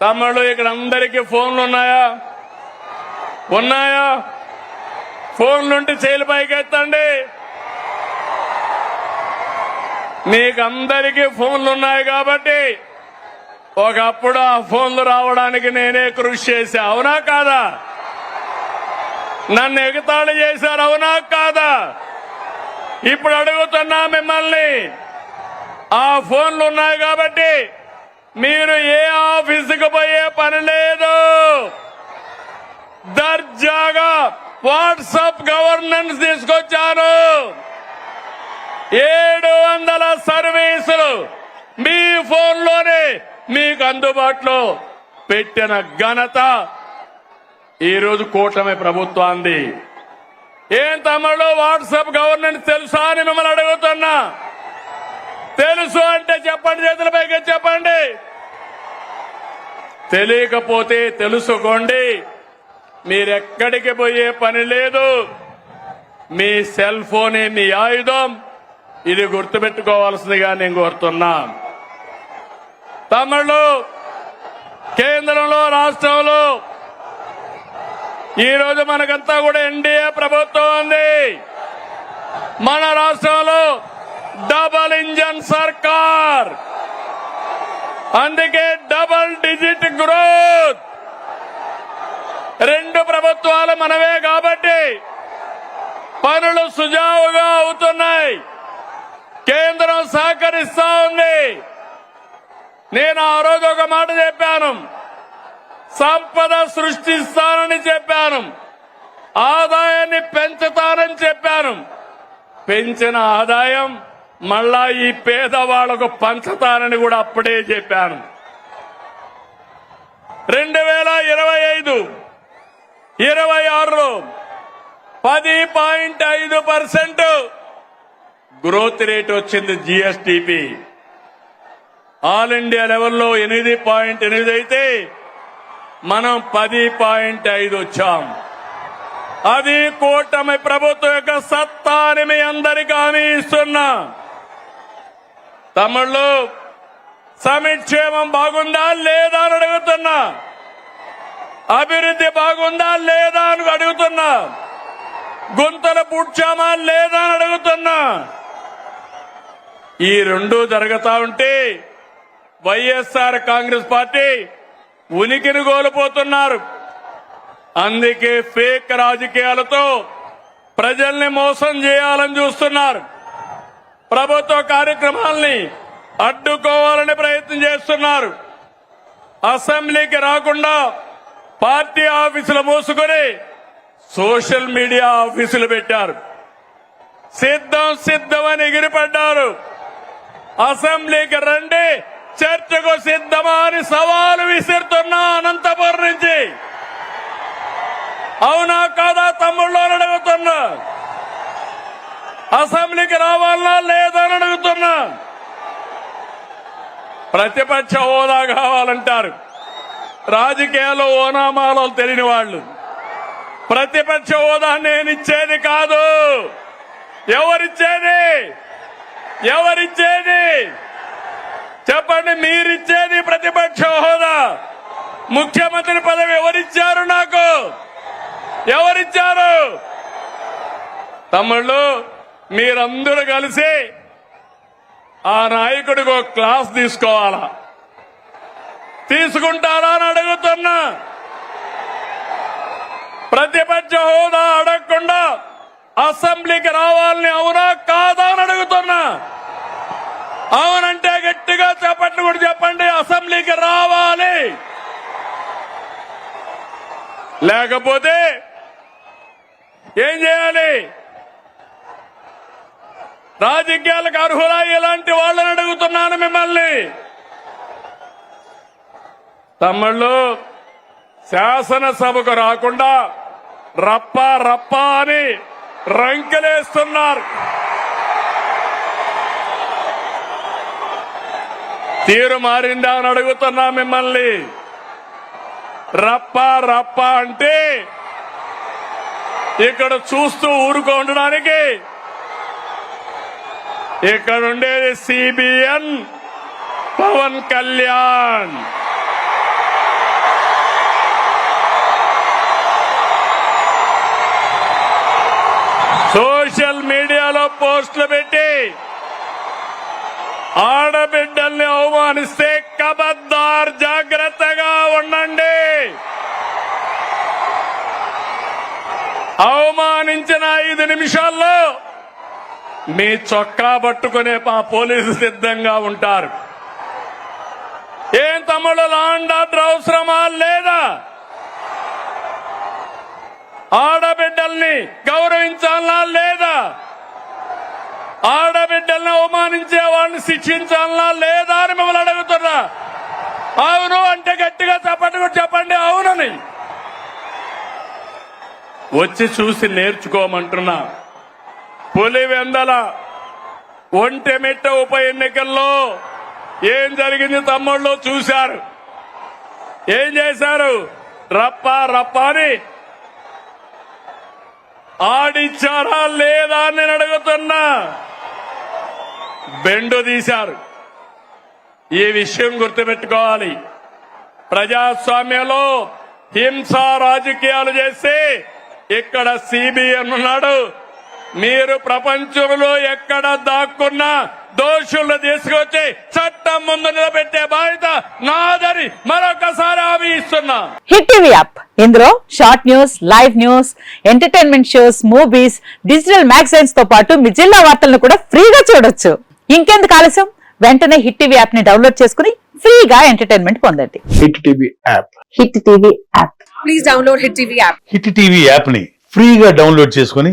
తమ్ముళ్ళు ఇక్కడ అందరికీ ఫోన్లు ఉన్నాయా? ఉన్నాయా? ఫోన్లుంటే చేలు పైకెత్తండి. మీకు అందరికీ ఫోన్లు ఉన్నాయి కాబట్టి ఒకప్పుడు ఆ ఫోన్లు రావడానికి నేనే కృషి చేశా. అవునా కాదా? నన్ను ఎగతాళి చేశారు అవునా కాదా? ఇప్పుడు అడుగుతున్నా మిమ్మల్ని. ఆ ఫోన్లు ఉన్నాయి కాబట్టి మీరు ఏ ఆఫీసుకు పోయే పని లేదు. దర్జాగా వాట్సాప్ గవర్నెన్స్ తీసుకొచ్చారు. ఏడు వందల సర్వీసులు మీ ఫోన్లోనే మీకు అందుబాటులో పెట్టిన ఘనత ఈరోజు కూటమి ప్రభుత్వాన్ని ఏం తమ్ముడు వాట్సాప్ గవర్నెన్స్ తెలుసా అని మిమ్మల్ని అడుగుతున్నా. తెలుసు అంటే చెప్పండి చేతుల పైకి చెప్పండి. తెలియకపోతే తెలుసుకోండి. మీరెక్కడికి పోయే పని లేదు. మీ సెల్ ఫోనే మీ ఆయుధం. ఇది గుర్తుపెట్టుకోవాల్సిందిగా నేను కోరుతున్నా. తమిళు కేంద్రంలో రాష్ట్రంలో ఈ రోజు మనకంతా కూడా ఎన్డీఏ ప్రభుత్వం ఉంది. మన రాష్ట్రంలో డబల్ ఇంజన్ సర్కార్. అందుకే డబల్ డిజిట్ గ్రోత్. రెండు ప్రభుత్వాలు మనవే కాబట్టి పనులు సుజావుగా అవుతున్నాయి. కేంద్రం సహకరిస్తా ఉంది. నేను ఆ రోజు ఒక మాట చెప్పాను. సంపద సృష్టిస్తానని చెప్పాను. ఆదాయాన్ని పెంచుతానని చెప్పాను. పెంచిన ఆదాయం మళ్ళా ఈ పేదవాళ్ళకు పంచుతానని కూడా అప్పుడే చెప్పాను. రెండు వేల ఇరవై ఐదు ఇరవై ఆరులో పది పాయింట్ ఐదు పర్సెంట్ గ్రోత్ రేట్ వచ్చింది జిఎస్టిపి. ఆల్ ఇండియా లెవెల్లో ఎనిమిది పాయింట్ ఎనిమిది అయితే మనం పది పాయింట్ ఐదు వచ్చాం. అది కూటమి ప్రభుత్వం యొక్క సత్తాని మీ అందరికీ హామీ ఇస్తున్నా. తమిళ్ళు సమిక్షేమం బాగుందా లేదా అని అడుగుతున్నా. అభివృద్ధి బాగుందా లేదా అని అడుగుతున్నా. గుంతలు పూడ్చామా లేదా అని అడుగుతున్నా. ఈ రెండు జరుగుతా ఉంటే వైఎస్ఆర్ కాంగ్రెస్ పార్టీ ఉనికిని కోల్పోతున్నారు. అందుకే ఫేక్ రాజకీయాలతో ప్రజల్ని మోసం చేయాలని చూస్తున్నారు. ప్రభుత్వ కార్యక్రమాల్ని అడ్డుకోవాలని ప్రయత్నం చేస్తున్నారు. అసెంబ్లీకి రాకుండా పార్టీ ఆఫీసులు మూసుకొని సోషల్ మీడియా ఆఫీసులు పెట్టారు. సిద్ధం సిద్ధం అని ఎగిరిపడ్డారు. అసెంబ్లీకి రండి చర్చకు సిద్ధమా అని సవాలు విసిరుతున్నా అనంతపురం నుంచి. అవునా కాదా తమ్ముళ్ళు అడుగుతున్నా. అసెంబ్లీకి రావాలన్నా లేదా అని అడుగుతున్నా. ప్రతిపక్ష హోదా కావాలంటారు. రాజకీయాల్లో ఓనామాలో తెలియని వాళ్ళు. ప్రతిపక్ష హోదా నేను ఇచ్చేది కాదు. ఎవరిచ్చేది? ఎవరిచ్చేది? చెప్పండి మీరిచ్చేది ప్రతిపక్ష హోదా? ముఖ్యమంత్రి పదవి ఎవరిచ్చారు నాకు? ఎవరిచ్చారు? తమ్ముళ్ళు మీరందరూ కలిసి ఆ నాయకుడికి ఒక క్లాస్ తీసుకోవాలా? తీసుకుంటారా అని అడుగుతున్నా. ప్రతిపక్ష హోదా అడగకుండా అసెంబ్లీకి రావాలని అవునా కాదా అని అడుగుతున్నా. అవునంటే గట్టిగా చెప్పండి కూడా చెప్పండి అసెంబ్లీకి రావాలి. లేకపోతే ఏం చేయాలి? రాజకీయాలకు అర్హులా ఇలాంటి వాళ్ళని అడుగుతున్నాను మిమ్మల్ని. తమ్ముళ్ళు శాసనసభకు రాకుండా రప్ప రప్ప అని రంకెలేస్తున్నారు. తీరు మారిందా అని అడుగుతున్నా మిమ్మల్ని. రప్ప రప్ప అంటే ఇక్కడ చూస్తూ ఊరుకో ఉండడానికి ఇక్కడ ఉండేది సిబిఎన్ పవన్ కళ్యాణ్. సోషల్ మీడియాలో పోస్టులు పెట్టి ఆడబిడ్డల్ని అవమానిస్తే కబద్దార్ జాగ్రత్తగా ఉండండి. అవమానించిన ఐదు నిమిషాల్లో మీ చొక్కా పట్టుకునే మా పోలీసు సిద్ధంగా ఉంటారు. ఏం తమ్ముడు లాండ్ ఆర్డర్ అవసరమా లేదా? ఆడబిడ్డల్ని గౌరవించాలా లేదా? ఆడబిడ్డల్ని అవమానించే వాళ్ళని శిక్షించాలా లేదా అని మిమ్మల్ని అడుగుతున్నా. అవును అంటే గట్టిగా చెప్పండి కూడా చెప్పండి అవునని. వచ్చి చూసి నేర్చుకోమంటున్నా. పులివెందల ఒంటెమిట్ట ఉప ఎన్నికల్లో ఏం జరిగింది తమ్ముళ్ళు చూశారు. ఏం చేశారు? రప్ప రప్ప అని ఆడిచ్చారా లేదా అని నేను అడుగుతున్నా బెండు తీశారు. ఈ విషయం గుర్తుపెట్టుకోవాలి. ప్రజాస్వామ్యంలో హింస రాజకీయాలు చేస్తే ఇక్కడ సిబిఎన్ ఉన్నాడు. మీరు ప్రపంచంలో ఎక్కడ దాక్కున్నా దోషులను తీసుకొచ్చి చట్టం ముందు నిలబెట్టే బాధ్యత నాదని మరొకసారి హామీ ఇస్తున్నా హిట్ టీవీ యాప్. ఇందులో short news live news entertainment shows movies digital మ్యాగజైన్స్తో పాటు మీ జిల్లా వార్తలను కూడా ఫ్రీగా చూడొచ్చు. ఇంకెందుకు ఆలస్యం? వెంటనే హిట్ టీవీ యాప్ని డౌన్లోడ్ చేసుకుని ఫ్రీగా ఎంటర్టైన్మెంట్ పొందండి. Hit TV app. Hit TV app. Please download Hit TV app. Hit TV యాప్ని ఫ్రీగా డౌన్లోడ్ చేసుకుని